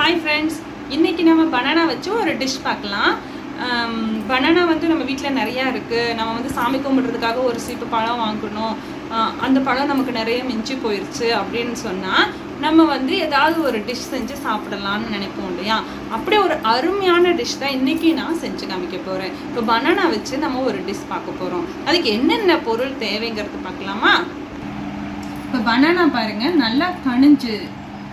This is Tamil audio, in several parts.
ஹாய் ஃப்ரெண்ட்ஸ் இன்றைக்கி நம்ம பனானா வச்சு ஒரு டிஷ் பார்க்கலாம். பனானா வந்து நம்ம வீட்டில் நிறையா இருக்குது நம்ம வந்து சாமி கும்பிட்றதுக்காக ஒரு சீப்பு பழம் வாங்கணும். அந்த பழம் நமக்கு நிறைய மிஞ்சி போயிடுச்சு அப்படின்னு சொன்னால் நம்ம வந்து ஏதாவது ஒரு டிஷ் செஞ்சு சாப்பிடலான்னு நினைப்போம் இல்லையா? அப்படி ஒரு அருமையான டிஷ் தான் இன்றைக்கி நான் செஞ்சு காமிக்க போகிறேன் இப்போ பனானா வச்சு நம்ம ஒரு டிஷ் பார்க்க போகிறோம் அதுக்கு என்னென்ன பொருள் தேவைங்கிறது பார்க்கலாமா? இப்போ பனானா பாருங்க நல்லா கனிஞ்சு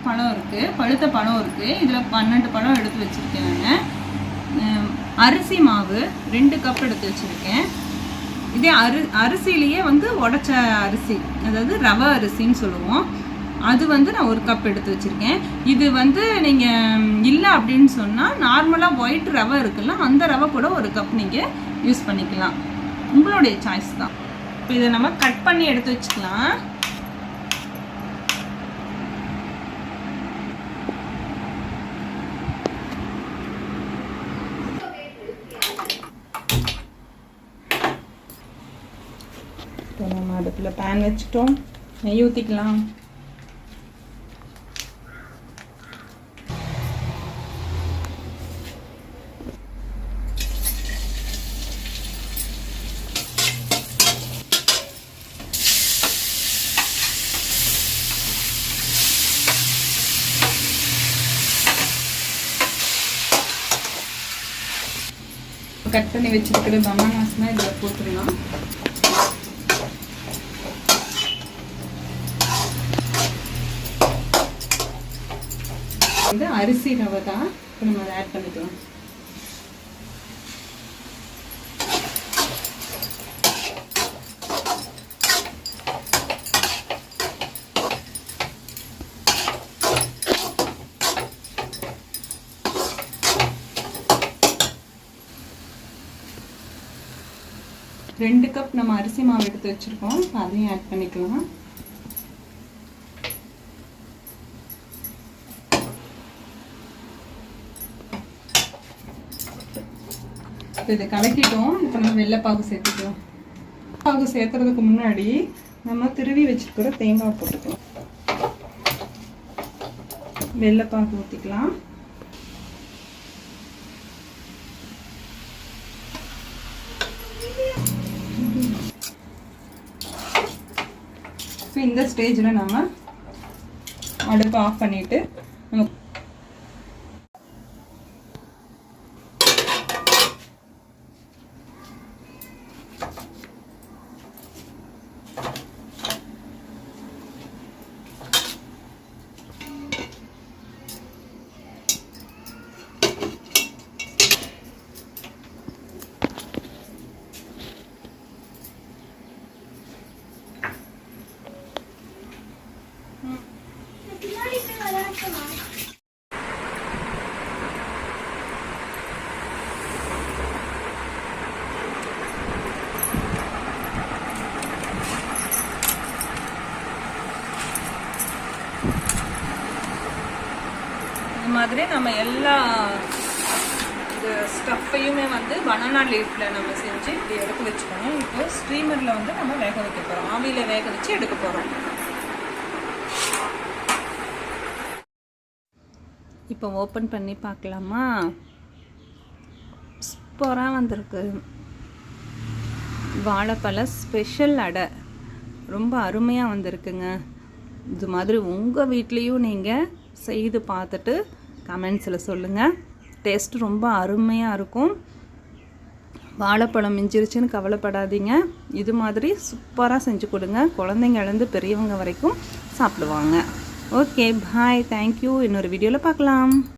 பழம் இருக்குது பழுத்த பழம் இருக்குது இதில் பன்னெண்டு பழம் எடுத்து வச்சுருக்கேன் நான். அரிசி மாவு ரெண்டு கப் எடுத்து வச்சுருக்கேன். இதே அரி அரிசியிலேயே வந்து உடச்ச அரிசி அதாவது ரவை அரிசின்னு சொல்லுவோம். அது வந்து நான் ஒரு கப் எடுத்து வச்சுருக்கேன். இது வந்து நீங்கள் இல்லை அப்படின்னு சொன்னால் நார்மலாக ஒயிட் ரவை இருக்குல்ல அந்த ரவை கூட ஒரு கப் நீங்கள் யூஸ் பண்ணிக்கலாம். உங்களுடைய சாய்ஸ் தான். இப்போ இதை நம்ம கட் பண்ணி எடுத்து வச்சுக்கலாம். இப்போ நம்ம அடுப்பில் பேன் வச்சுட்டோம். நெய் ஊற்றிக்கலாம் கட் பண்ணி வச்சிருக்கிற பனானாஸ்னால் இதில் போட்டுடலாம். வந்து அரிசி ரவை தான் இப்போ நம்ம அதை ஆட் பண்ணிக்கலாம். ரெண்டு கப் நம்ம அரிசி மாவு எடுத்து வச்சிருக்கோம். அதையும் ஆட் பண்ணிக்கலாம். இப்போ இதை கலக்கிட்டோம். இப்போ நம்ம வெள்ளைப்பாகு சேர்த்துக்கலாம். பாகு சேர்த்துறதுக்கு முன்னாடி நம்ம திருவி வச்சிருக்கிற தேங்காய் போட்டுக்கலாம். வெள்ளைப்பாகு ஊற்றிக்கலாம் இந்த ஸ்டேஜில் நம்ம அடுப்பை ஆஃப் பண்ணிட்டு நம்ம மாதிரி நம்ம எல்லா இது ஸ்டஃப்பையுமே வந்து பனானா லீஃப்ல நம்ம செஞ்சு இப்படி எடுத்து வச்சுக்கணும். இப்போ ஸ்டீமரில் வந்து நம்ம வேக வைக்க போகிறோம் ஆவியில் வேக வச்சு எடுக்க போகிறோம் இப்போ ஓப்பன் பண்ணி பார்க்கலாமா? சூப்பராக வந்திருக்கு. வாழைப்பழ ஸ்பெஷல் அடை. ரொம்ப அருமையாக வந்திருக்குங்க. இது மாதிரி உங்கள் வீட்லேயும் நீங்கள் செய்து பார்த்துட்டு கமெண்ட்ஸில் சொல்லுங்கள் டேஸ்ட் ரொம்ப அருமையாக இருக்கும். வாழைப்பழம் மிஞ்சிருச்சுன்னு கவலைப்படாதீங்க. இது மாதிரி சூப்பராக செஞ்சு கொடுங்க. குழந்தைங்கலேருந்து பெரியவங்க வரைக்கும் சாப்பிடுவாங்க. ஓகே பாய் தேங்க்யூ இன்னொரு வீடியோவில் பார்க்கலாம்.